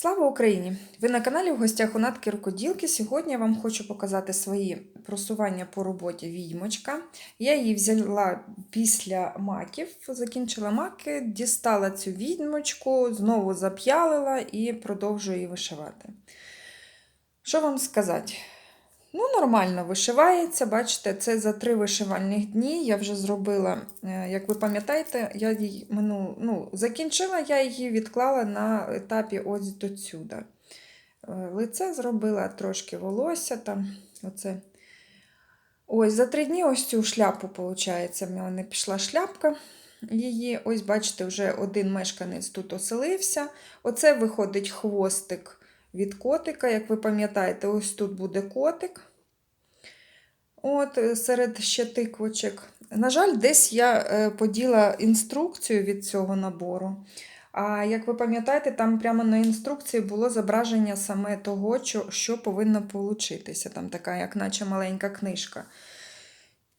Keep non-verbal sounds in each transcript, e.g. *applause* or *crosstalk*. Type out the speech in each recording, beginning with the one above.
Слава Україні! Ви на каналі в гостях у Натки Рукоділки. Сьогодні я вам хочу показати свої просування по роботі відьмочка. Я її взяла після маків, закінчила маки, дістала цю відьмочку, знову зап'ялила і продовжую її вишивати. Що вам сказати? Ну, нормально вишивається. Бачите, це за три вишивальних дні. Я вже зробила, е, як ви пам'ятаєте, я її мину, ну, закінчила, я її відклала на етапі ось до сюди. Е, Лице зробила трошки волосся там. Оце. Ось за три дні ось цю шляпу, виходить, в мене пішла шляпка. Її, ось, бачите, вже один мешканець тут оселився. Оце виходить хвостик від котика. Як ви пам'ятаєте, ось тут буде котик. От, е, серед ще тиквочок. На жаль, десь я е, поділа інструкцію від цього набору. А як ви пам'ятаєте, там прямо на інструкції було зображення саме того, що, що повинно получитися. Там така, як наче маленька книжка.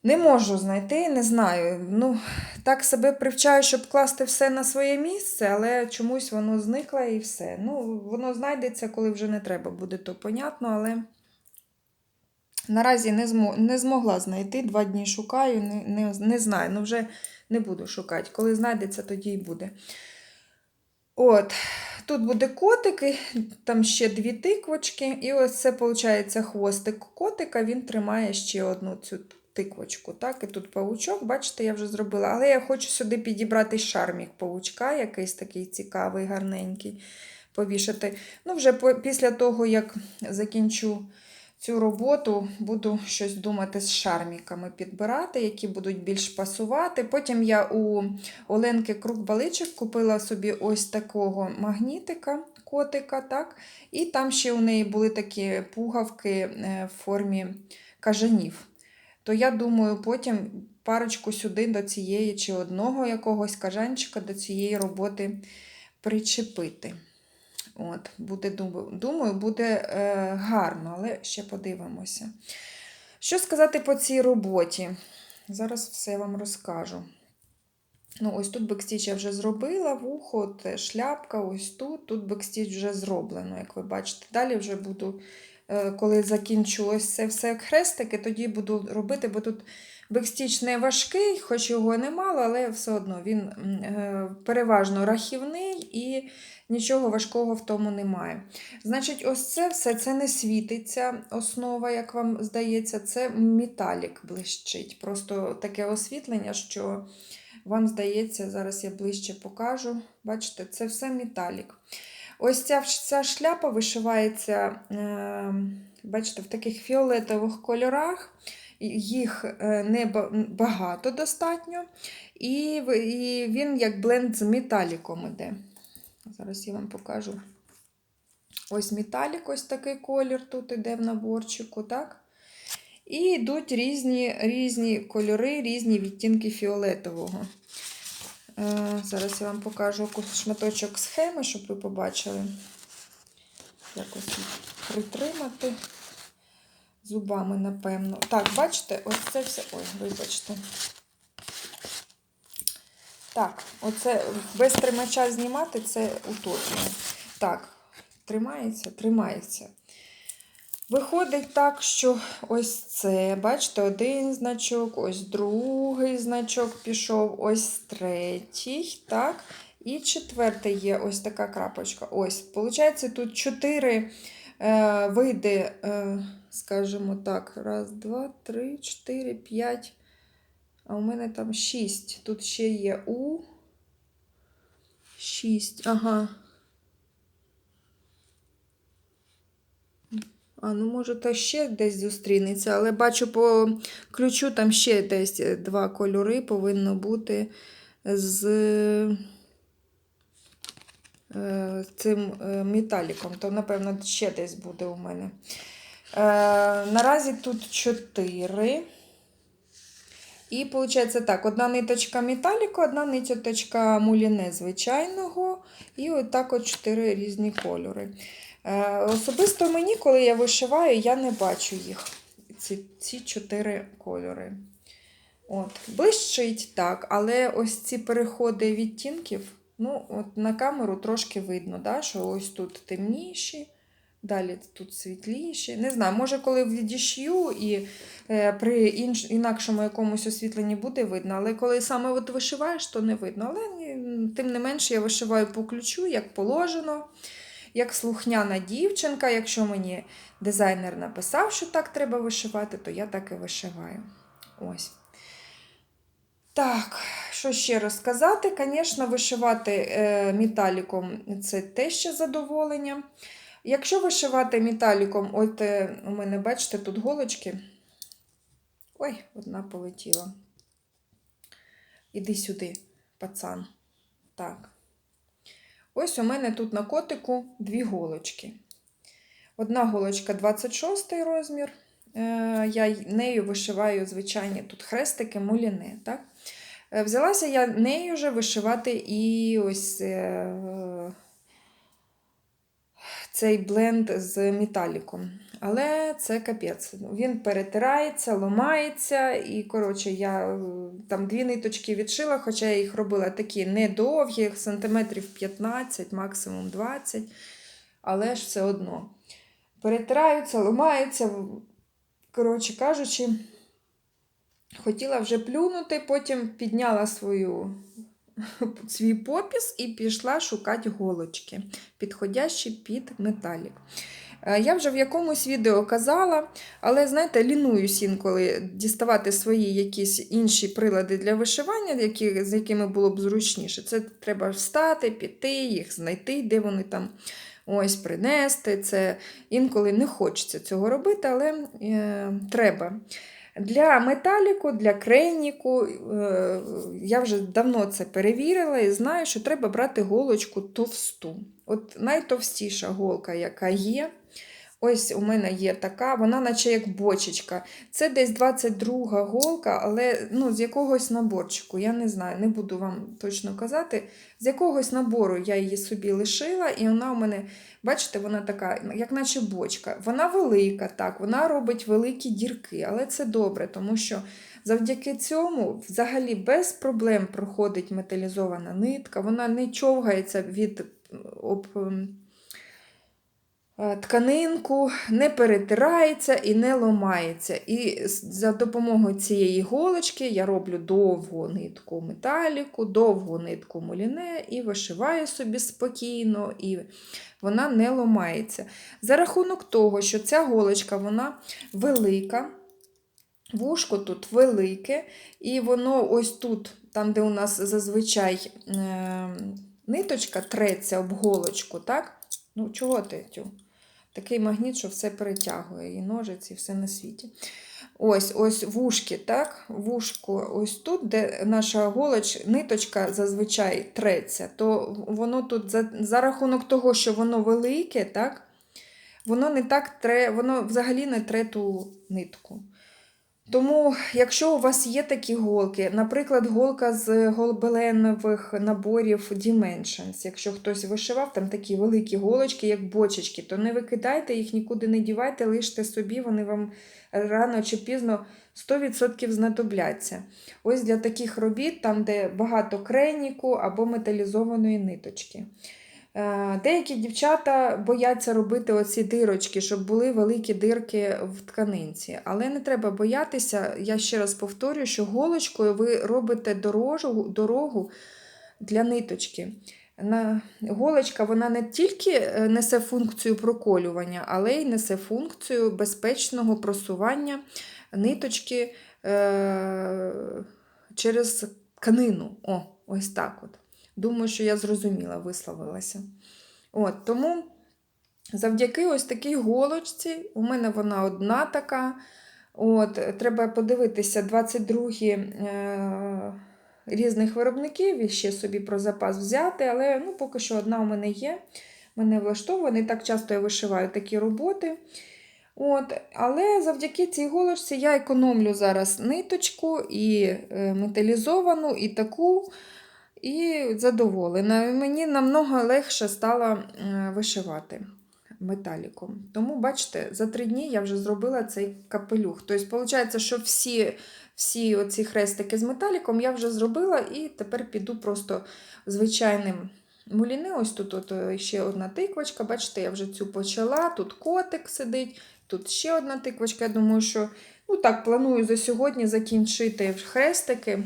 Не можу знайти, не знаю. Ну, так себе привчаю, щоб класти все на своє місце, але чомусь воно зникло і все. Ну, воно знайдеться, коли вже не треба буде, то понятно, але наразі не, змо... не змогла знайти. Два дні шукаю, не, не, не знаю. Ну, вже не буду шукати. Коли знайдеться, тоді й буде. От, тут буде котики, там ще дві тиквочки, і ось це, виходить, хвостик котика, він тримає ще одну цю тиквочку. Так? І тут паучок, бачите, я вже зробила. Але я хочу сюди підібрати шармік паучка, якийсь такий цікавий, гарненький, повішати. Ну, вже по- після того, як закінчу цю роботу, буду щось думати з шарміками підбирати, які будуть більш пасувати. Потім я у Оленки Круг-Баличик купила собі ось такого магнітика, котика, так? і там ще у неї були такі пугавки е, в формі кажанів. То я думаю, потім парочку сюди до цієї чи одного якогось кажанчика до цієї роботи причепити. От, буде, думаю, буде е, гарно, але ще подивимося. Що сказати по цій роботі? Зараз все вам розкажу. Ну, ось тут бекстіч я вже зробила, вухо, шляпка, ось тут. Тут бекстіч вже зроблено, як ви бачите. Далі вже буду, коли закінчу це все хрестики, тоді буду робити, бо тут бекстіч не важкий, хоч його немало, але все одно він е, переважно рахівний і нічого важкого в тому немає. Значить, ось це все це не світиться основа, як вам здається, це металік блищить. Просто таке освітлення, що вам здається, зараз я ближче покажу. Бачите, це все металік. Ось ця, ця шляпа вишивається, е, бачите, в таких фіолетових кольорах. Їх е, не багато достатньо. І, він як бленд з металіком іде. Зараз я вам покажу. Ось металік, ось такий колір тут іде в наборчику, так? І йдуть різні, різні кольори, різні відтінки фіолетового. Е, зараз я вам покажу шматочок схеми, щоб ви побачили. Якось їх притримати зубами, напевно. Так, бачите, ось це все. Ой, вибачте. Так, оце без тримача знімати це уточнює. Так, тримається, тримається. Виходить так, що ось це, бачите, один значок, ось другий значок пішов, ось третій, так? І четвертий є ось така крапочка. Ось, виходить, тут чотири е, види, е, скажімо так, раз, два, три, чотири, п'ять. А у мене там шість. Тут ще є У. Шість. Ага. А, ну може, та ще десь зустрінеться, але бачу по ключу там ще десь е, два кольори повинно бути з е, цим е, металіком. То, напевно, ще десь буде у мене. Е, наразі тут чотири. І виходить так: одна ниточка металіку, одна ниточка муліне звичайного, і отак от чотири різні кольори. Е, особисто мені, коли я вишиваю, я не бачу їх, ці, ці чотири кольори. От. Блищить так, але ось ці переходи відтінків Ну, от на камеру трошки видно, да, що ось тут темніші, далі тут світліші. Не знаю, може, коли відішью і е, при інш, інакшому якомусь освітленні буде видно, але коли саме от вишиваєш, то не видно. Але тим не менше я вишиваю по ключу, як положено, як слухняна дівчинка. Якщо мені дизайнер написав, що так треба вишивати, то я так і вишиваю. Ось. Так, що ще розказати? Звісно, вишивати е, металіком це те ще задоволення. Якщо вишивати металіком, от е, у мене, бачите, тут голочки. Ой, одна полетіла. Іди сюди, пацан. Так. Ось у мене тут на котику дві голочки. Одна голочка 26 розмір. Е, Я нею вишиваю звичайні тут хрестики, муліне. Так? Е, Взялася я нею вже вишивати і ось цей бленд з металіком. Але це капець. Він перетирається, ламається, і, коротше, я е, там дві ниточки відшила, хоча я їх робила такі недовгі, сантиметрів 15, максимум 20, але ж все одно. Перетираються, ламаються. Коротше кажучи, хотіла вже плюнути, потім підняла свою, *laughs* свій попіс і пішла шукати голочки, підходящі під металік. Е, Я вже в якомусь відео казала, але знаєте, лінуюсь інколи діставати свої якісь інші прилади для вишивання, які, з якими було б зручніше. Це треба встати, піти, їх знайти, де вони там ось принести. Це інколи не хочеться цього робити, але е, треба. Для металіку, для крейніку е, я вже давно це перевірила і знаю, що треба брати голочку товсту. От найтовстіша голка, яка є. Ось у мене є така, вона наче як бочечка. Це десь 22 голка, але ну, з якогось наборчику, я не знаю, не буду вам точно казати. З якогось набору я її собі лишила, і вона у мене, бачите, вона така, як наче бочка. Вона велика, так, вона робить великі дірки, але це добре, тому що завдяки цьому взагалі без проблем проходить металізована нитка, вона не човгається від об. Е, тканинку, не перетирається і не ломається. І за допомогою цієї голочки я роблю довгу нитку металіку, довгу нитку муліне і вишиваю собі спокійно, і вона не ломається. За рахунок того, що ця голочка вона велика, вушко тут велике, і воно ось тут, там, де у нас зазвичай е, ниточка треться об голочку, так? Ну, чого ти? Такий магніт, що все перетягує, і ножиці, і все на світі. Ось ось вушки, так? Вушко ось тут, де наша голоч, ниточка зазвичай треться, то воно тут за, за рахунок того, що воно велике, так? Воно не так тре, воно взагалі не тре ту нитку. Тому, якщо у вас є такі голки, наприклад, голка з голбеленових наборів Dimensions, якщо хтось вишивав там такі великі голочки, як бочечки, то не викидайте їх, нікуди не дівайте, лиште собі, вони вам рано чи пізно 100% знадобляться. Ось для таких робіт, там, де багато креніку або металізованої ниточки. Е, Деякі дівчата бояться робити оці дирочки, щоб були великі дирки в тканинці. Але не треба боятися, я ще раз повторюю, що голочкою ви робите дорожу, дорогу для ниточки. На, голочка вона не тільки е, несе функцію проколювання, але й несе функцію безпечного просування ниточки е, через тканину. О, ось так от. Думаю, що я зрозуміла, висловилася. От, тому завдяки ось такій голочці, у мене вона одна така. От, треба подивитися 22 е, різних виробників і ще собі про запас взяти, але ну, поки що одна у мене є. Мене влаштовує, не так часто я вишиваю такі роботи. От, але завдяки цій голочці я економлю зараз ниточку і е, металізовану, і таку. І задоволена. Мені намного легше стало е, вишивати. металіком. Тому, бачите, за три дні я вже зробила цей капелюх. Тобто, виходить, що всі, всі оці хрестики з металіком я вже зробила, і тепер піду просто звичайним муліни. Ось тут от е, ще одна тиквочка. Бачите, я вже цю почала. Тут котик сидить, тут ще одна тиквочка. Я думаю, що ну так, планую за сьогодні закінчити хрестики.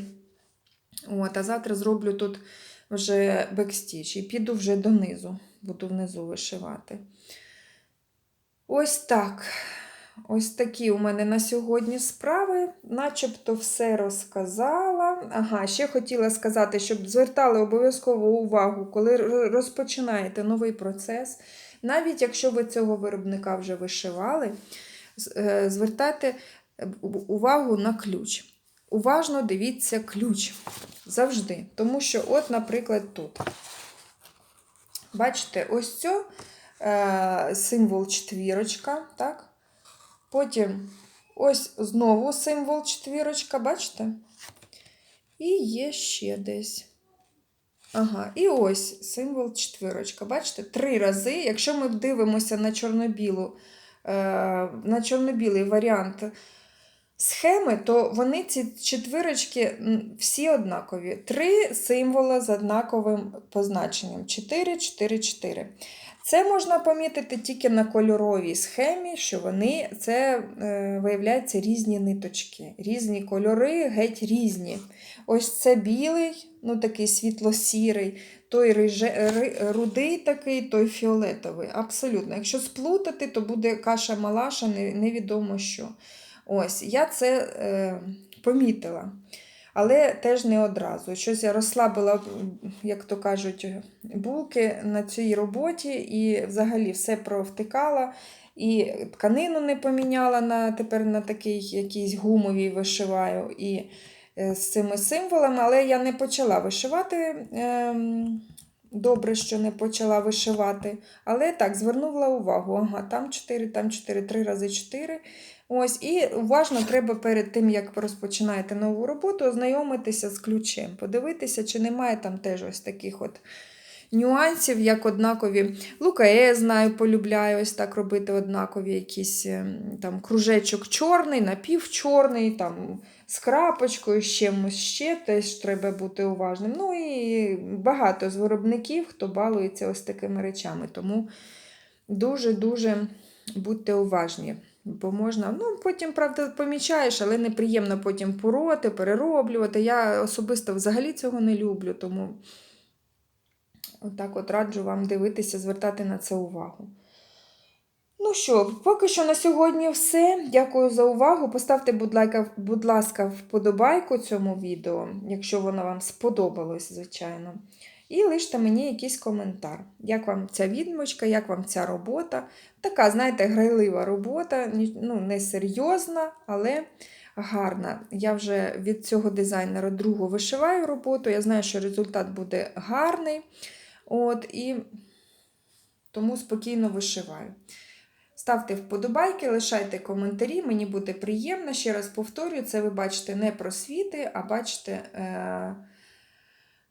От, а завтра зроблю тут вже бекстіч і піду вже донизу, буду внизу вишивати. Ось так. Ось такі у мене на сьогодні справи, начебто все розказала. Ага, ще хотіла сказати, щоб звертали обов'язково увагу, коли розпочинаєте новий процес. Навіть якщо ви цього виробника вже вишивали, е, звертайте е, увагу на ключ. Уважно дивіться ключ завжди. Тому що, от, наприклад, тут. Бачите, ось це е, символ четвірочка, так? Потім ось знову символ четвірочка, бачите? І є ще десь. Ага, і ось символ четвірочка. Бачите? Три рази. Якщо ми дивимося на чорно-білу, е, на чорно-білий варіант схеми, то вони ці четвірочки всі однакові. Три символа з однаковим позначенням: 4, 4, 4. Це можна помітити тільки на кольоровій схемі, що вони це е, виявляються різні ниточки, різні кольори, геть різні. Ось це білий, ну такий світло-сірий, той риже, ри- рудий такий, той фіолетовий. Абсолютно. Якщо сплутати, то буде каша-малаша, невідомо що. Ось, я це е, помітила. Але теж не одразу. Щось я розслабила, як то кажуть, булки на цій роботі і взагалі все провтикала. І тканину не поміняла на тепер на такий якийсь гумовий вишиваю і е, з цими символами, але я не почала вишивати. ем, Добре, що не почала вишивати. Але так, звернула увагу. Ага, там 4, там 4, 3 рази 4. Ось, і уважно треба перед тим, як розпочинаєте нову роботу, ознайомитися з ключем, подивитися, чи немає там теж ось таких от нюансів, як однакові. Лукає, знаю, полюбляю ось так робити однакові якісь ем, там кружечок чорний, напівчорний, там з крапочкою, з чимось ще, теж треба бути уважним. Ну і багато з виробників, хто балується ось такими речами. Тому дуже-дуже будьте уважні. Бо можна, ну потім, правда, помічаєш, але неприємно потім пороти, перероблювати. Я особисто взагалі цього не люблю, тому отак от раджу вам дивитися, звертати на це увагу. Ну що, поки що на сьогодні все. Дякую за увагу. Поставте, будь ласка, будь ласка, вподобайку цьому відео, якщо воно вам сподобалось, звичайно. І лиште мені якийсь коментар. Як вам ця відмочка, як вам ця робота? Така, знаєте, грайлива робота, ну, не серйозна, але гарна. Я вже від цього дизайнера другу вишиваю роботу. Я знаю, що результат буде гарний. От, і тому спокійно вишиваю. Ставте вподобайки, лишайте коментарі, мені буде приємно. Ще раз повторюю, це ви бачите не просвіти, а бачите е-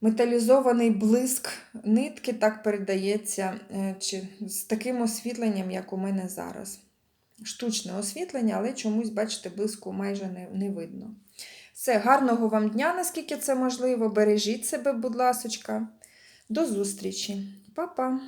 металізований блиск нитки, так передається е, чи, з таким освітленням, як у мене зараз. Штучне освітлення, але чомусь, бачите, блиску майже не, не видно. Все, гарного вам дня, наскільки це можливо. Бережіть себе, будь ласочка. До зустрічі. Па-па!